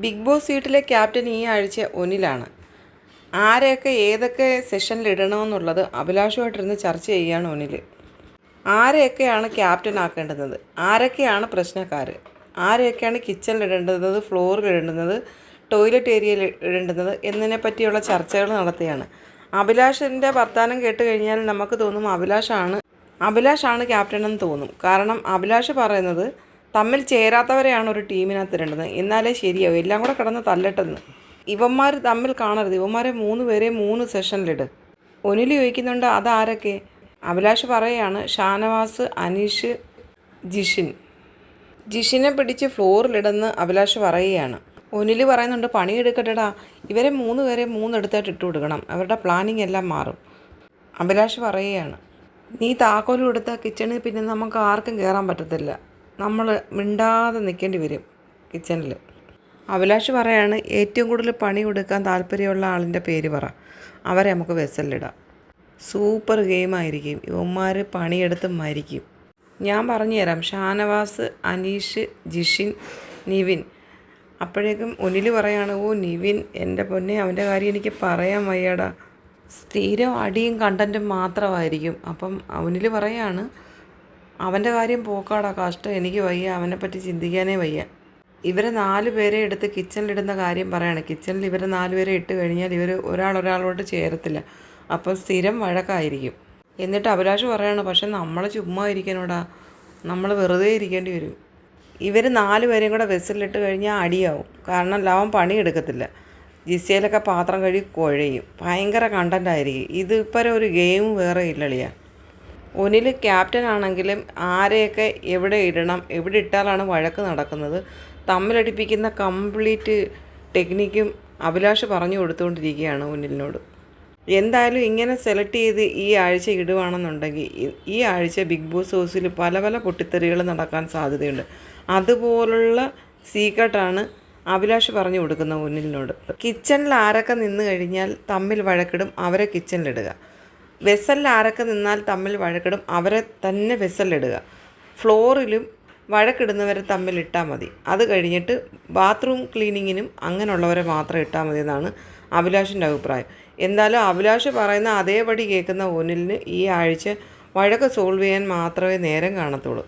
Big boss വീട്ടിലെ captain ഈ ആഴ്ച ഒനിലാണ് ആരെയൊക്കെ ഏതൊക്കെ സെഷനിൽ ഇടണമെന്നുള്ളത് അഭിലാഷമായിട്ടിരുന്ന് ചർച്ച ചെയ്യുകയാണ് ഒനിൽ ആരെയൊക്കെയാണ് ക്യാപ്റ്റൻ ആക്കേണ്ടുന്നത്? ആരൊക്കെയാണ് പ്രശ്നക്കാർ ആരെയൊക്കെയാണ് കിച്ചണിൽ ഇടേണ്ടുന്നത് ഫ്ലോറിൽ ഇടേണ്ടുന്നത് ടോയ്ലറ്റ് ഏരിയയിൽ ഇടേണ്ടുന്നത് എന്നതിനെ പറ്റിയുള്ള ചർച്ചകൾ നടത്തുകയാണ് അഭിലാഷിന്റെ വർത്തമാനം കേട്ട് കഴിഞ്ഞാൽ നമുക്ക് തോന്നും അഭിലാഷാണ് അഭിലാഷാണ് ക്യാപ്റ്റൻ എന്ന് തോന്നും. കാരണം അഭിലാഷ് പറയുന്നത് തമ്മിൽ ചേരാത്തവരെയാണ് ഒരു ടീമിനകത്ത് ഇടേണ്ടത് എന്നാലേ ശരിയാവും. എല്ലാം കൂടെ കിടന്ന് തല്ലട്ടെന്ന്. ഇവന്മാർ തമ്മിൽ കാണരുത്. ഇവന്മാരെ മൂന്ന് പേരെ മൂന്ന് സെഷനിലിട്. ഒനിൽ ചോദിക്കുന്നുണ്ട് അതാരൊക്കെ? അഭിലാഷ് പറയുകയാണ് ഷാനവാസ് അനീഷ് ജിഷിൻ. ജിഷിനെ പിടിച്ച് ഫ്ലോറിലിടുന്ന് അഭിലാഷ് പറയുകയാണ്. ഒനിൽ പറയുന്നുണ്ട് പണിയെടുക്കട്ടെടാ. ഇവരെ മൂന്ന് പേരെ മൂന്നെടുത്തായിട്ട് ഇട്ട് കൊടുക്കണം. അവരുടെ പ്ലാനിങ് എല്ലാം മാറും. അഭിലാഷ് പറയുകയാണ് നീ താക്കോലും എടുത്ത കിച്ചണിൽ പിന്നെ നമുക്ക് ആർക്കും കയറാൻ പറ്റത്തില്ല. നമ്മൾ മിണ്ടാതെ നിൽക്കേണ്ടി വരും കിച്ചണിൽ അഭിലാഷ് പറയാണ് ഏറ്റവും കൂടുതൽ പണി കൊടുക്കാൻ താല്പര്യമുള്ള ആളിന്റെ പേര് പറ. അവരെ നമുക്ക് വെസലിടാം സൂപ്പർ ഗെയിം ഗെയിമായിരിക്കും ഇവന്മാർ പണിയെടുത്ത് മരിക്കും. ഞാൻ പറഞ്ഞു തരാം ഷാനവാസ് അനീഷ് ജിഷിൻ നിവിൻ. അപ്പോഴേക്കും ഒനിൽ പറയാണ് ഓ നിവിൻ എന്റെ പൊന്നെ അവന്റെ കാര്യം എനിക്ക് പറയാൻ വയ്യാടാ. സ്ഥിരം അടിയും കണ്ടന്റും മാത്രമായിരിക്കും. അപ്പം അവനിൽ പറയാണ് അവന്റെ കാര്യം പോക്കാടാ കഷ്ടം. എനിക്ക് വയ്യ അവനെപ്പറ്റി പറ്റി ചിന്തിക്കാനേ വയ്യ. ഇവരെ നാല് പേരെ എടുത്ത് കിച്ചണിലിടുന്ന കാര്യം പറയണം. കിച്ചണിൽ ഇവരെ നാല് പേരെ ഇട്ട് കഴിഞ്ഞാൽ ഇവർ ഒരാൾ ഒരാളോട് ചേരത്തില്ല. അപ്പോൾ സ്ഥിരം വഴക്കായിരിക്കും. എന്നിട്ട് അഭിലാഷ് പറയാണ് പക്ഷെ നമ്മൾ ചുമ്മാ ഇരിക്കാനോടാ നമ്മൾ വെറുതെ ഇരിക്കേണ്ടി വരും. ഇവർ നാല് പേരെയും കൂടെ വെസിലിട്ട് കഴിഞ്ഞാൽ അടിയാവും. കാരണം ലവൻ പണിയെടുക്കത്തില്ല. ജിസയിലൊക്കെ പാത്രം കഴുകി കുഴയും. ഭയങ്കര കണ്ടന്റായിരിക്കും ഇതിപ്പോൾ ഒരു ഗെയിം വേറെ ഇല്ലളിയാ. ഒനിൽ ക്യാപ്റ്റൻ ആണെങ്കിലും ആരെയൊക്കെ എവിടെ ഇടണം എവിടെ ഇട്ടാലാണ് വഴക്ക് നടക്കുന്നത്? തമ്മിലടിപ്പിക്കുന്ന കംപ്ലീറ്റ് ടെക്നിക്കും അഭിലാഷ് പറഞ്ഞു കൊടുത്തുകൊണ്ടിരിക്കുകയാണ് ഒനിലിനോട്. എന്തായാലും ഇങ്ങനെ സെലക്ട് ചെയ്ത് ഈ ആഴ്ച ഇടുവാണെന്നുണ്ടെങ്കിൽ ഈ- ഈ ആഴ്ച ബിഗ് ബോസ് ഹൗസിൽ പല പല പൊട്ടിത്തെറികൾ നടക്കാൻ സാധ്യതയുണ്ട്. അതുപോലുള്ള സീക്രട്ടാണ് അഭിലാഷ് പറഞ്ഞു കൊടുക്കുന്ന ഒന്നിലിനോട് കിച്ചണിൽ ആരൊക്കെ നിന്ന് കഴിഞ്ഞാൽ തമ്മിൽ വഴക്കിടും അവരെ കിച്ചണിലിടുക. വെസലിൽ ആരൊക്കെ നിന്നാൽ തമ്മിൽ വഴക്കിടും അവരെ തന്നെ വെസലിടുക. ഫ്ലോറിലും വഴക്കിടുന്നവരെ തമ്മിൽ ഇട്ടാൽ മതി. അത് കഴിഞ്ഞിട്ട് ബാത്റൂം ക്ലീനിങ്ങിനും അങ്ങനെയുള്ളവരെ മാത്രം ഇട്ടാൽ മതി എന്നാണ് അഭിലാഷിന്റെ അഭിപ്രായം. എന്തായാലും അഭിലാഷ് പറയുന്ന അതേപടി കേൾക്കുന്ന ഓനിലിന് ഈ ആഴ്ച വഴക്ക് സോൾവ് ചെയ്യാൻ മാത്രമേ നേരം കാണത്തുള്ളൂ.